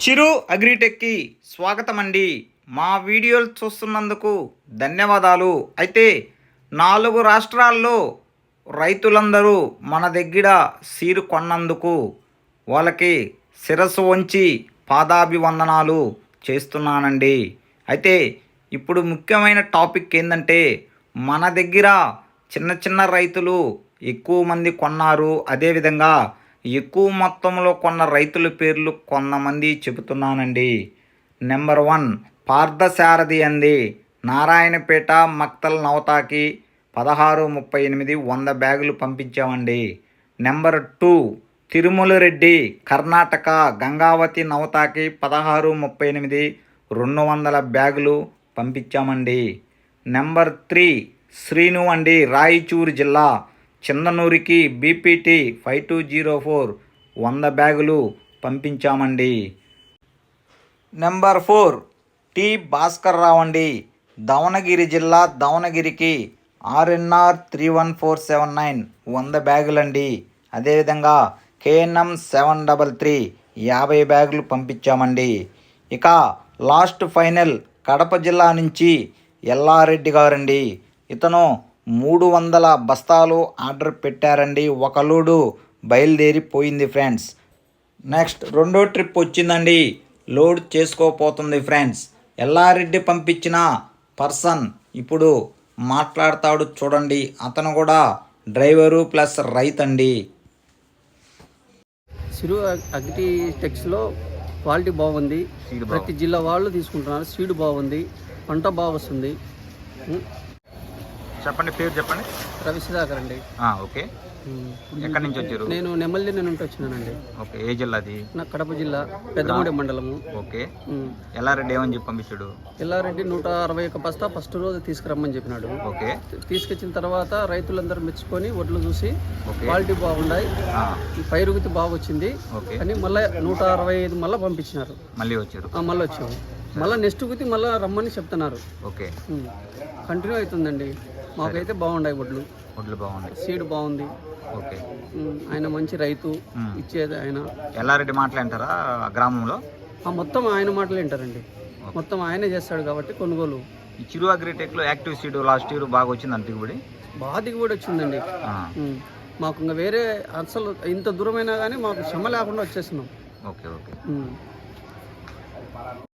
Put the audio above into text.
చిరు అగ్రిటెక్కి స్వాగతం అండి మా వీడియోలు చూస్తున్నందుకు ధన్యవాదాలు. అయితే నాలుగు రాష్ట్రాల్లో రైతులందరూ మన దగ్గర సీరు కొన్నందుకు వాళ్ళకి శిరస్సు వంచి పాదాభివందనాలు చేస్తున్నానండి. అయితే ఇప్పుడు ముఖ్యమైన టాపిక్ ఏంటంటే మన దగ్గర చిన్న చిన్న రైతులు ఎక్కువ మంది కొన్నారు. అదేవిధంగా ఎక్కువ మొత్తంలో కొన్న రైతుల పేర్లు కొంతమంది చెబుతున్నానండి. నెంబర్ వన్ పార్థసారథి అంది. నారాయణపేట మక్తల్ నవతాకి పదహారు ముప్పై ఎనిమిది వంద బ్యాగులు పంపించామండి. నెంబర్ టూ తిరుమల రెడ్డి కర్ణాటక గంగావతి నవతాకి పదహారు ముప్పై ఎనిమిది రెండు వందల బ్యాగులు పంపించామండి. నెంబర్ త్రీ శ్రీను అండి రాయచూరు జిల్లా చిన్ననూరికి BPT five two zero four వంద బ్యాగులు పంపించామండి. Number four T Bhaskar Rao అండి. దవనగిరి జిల్లా దవనగిరికి RNR three one four seven nine వంద బ్యాగులండి. అదేవిధంగా కేఎన్ఎం సెవెన్ డబల్ త్రీ యాభై బ్యాగులు పంపించామండి. ఇక లాస్ట్ ఫైనల్ కడప జిల్లా నుంచి ఎల్లారెడ్డి గారండి. ఇతను మూడు వందల బస్తాలు ఆర్డర్ పెట్టారండి. ఒక లోడు బయలుదేరిపోయింది ఫ్రెండ్స్. నెక్స్ట్ రెండో ట్రిప్ వచ్చిందండి. లోడ్ చేసుకోపోతుంది ఫ్రెండ్స్. ఎల్లారెడ్డి పంపించిన పర్సన్ ఇప్పుడు మాట్లాడతాడు చూడండి. అతను కూడా డ్రైవరు ప్లస్ రైతు అండి సిరు అగ్రి టెక్స్లో క్వాలిటీ బాగుంది. ప్రతి జిల్లా వాళ్ళు తీసుకుంటున్నారు. సీడ్ బాగుంది. పంట బాగా వస్తుంది. చెప్పండి పేరు చెప్పండి. రవి సుధాకర్ అండి ఓకే. ఎక్కడి నుంచి వచ్చారు? నేను నెమ్మల్లి నుండి వచ్చినానండి ఓకే ఏ జిల్లాది నా కడప జిల్లా పెద్దమూడి మండలము. ఓకే. ఎల్లారెడ్డి ఏమని చెప్పి పంపించాడు? ఎల్లారెడ్డి నూట అరవై ఒక బస్తా ఫస్ట్ రోజు తీసుకురమ్మని చెప్పినాడు. ఓకే. తీసుకొచ్చిన తర్వాత రైతులందరూ మెచ్చుకొని వడ్లు చూసి క్వాలిటీ బాగున్నాయి పైరుగుతి బాగా వచ్చింది ఓకే. అని మళ్ళీ నూట అరవై ఐదు మళ్ళీ పంపించినారు. మళ్ళీ వచ్చారు? మళ్ళీ వచ్చాము. మళ్ళీ నెక్స్ట్ గుతి మళ్ళీ రమ్మని చెప్తున్నారు. ఓకే. కంటిన్యూ అవుతుందండి. మాకైతే బాగున్నాయి వడ్లు. వడ్లు బాగున్నాయి సీడ్ బాగుంది. ఓకే. ఆయన మంచి రైతు. ఇచ్చేది ఆయన. ఎల్లారెడ్డి మాట్లాంటారా గ్రామంలో? మొత్తం ఆయన మాటలు వింటారండి. మొత్తం ఆయనే చేస్తాడు కాబట్టి కొనుగోలు. ఈ చిరు అగ్రిటెక్లో యాక్టివ్ సీడ్ లాస్ట్ ఇయర్ బాగా వచ్చింది దిగుబడి? బాగా దిగుబడి వచ్చిందండి. మాకు ఇంకా వేరే అసలు ఇంత దూరమైనా కానీ మాకు శ్రమ లేకుండా వచ్చేస్తున్నాం. Okay okay.